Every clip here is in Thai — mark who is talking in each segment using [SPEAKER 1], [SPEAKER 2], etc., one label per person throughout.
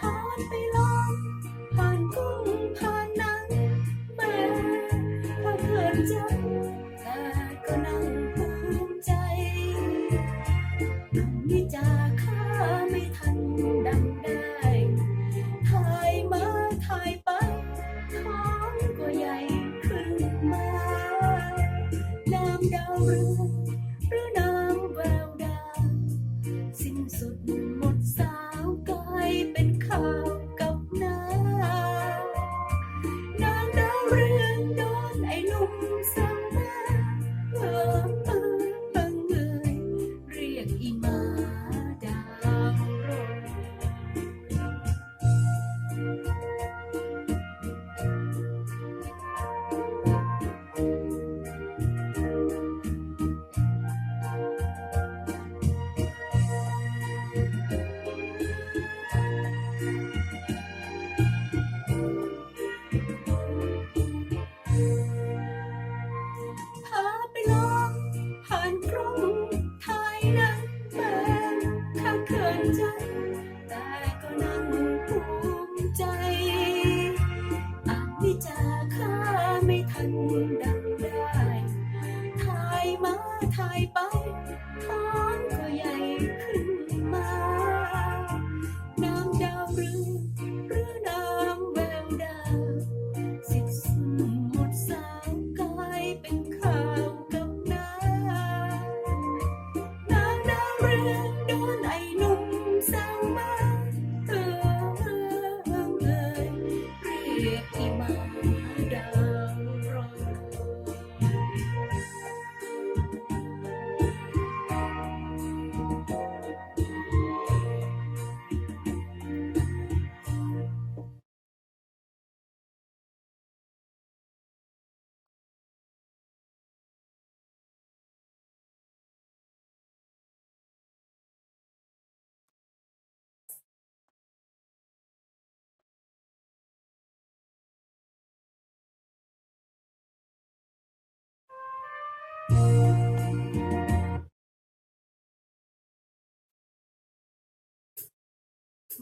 [SPEAKER 1] how it feels.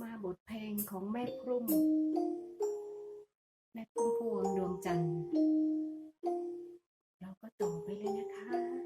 [SPEAKER 1] มาบทเพลงของแม่พรุ่งแม่พุ่มพวงดวงจันทร์เราก็ต่อไปเลยนะคะ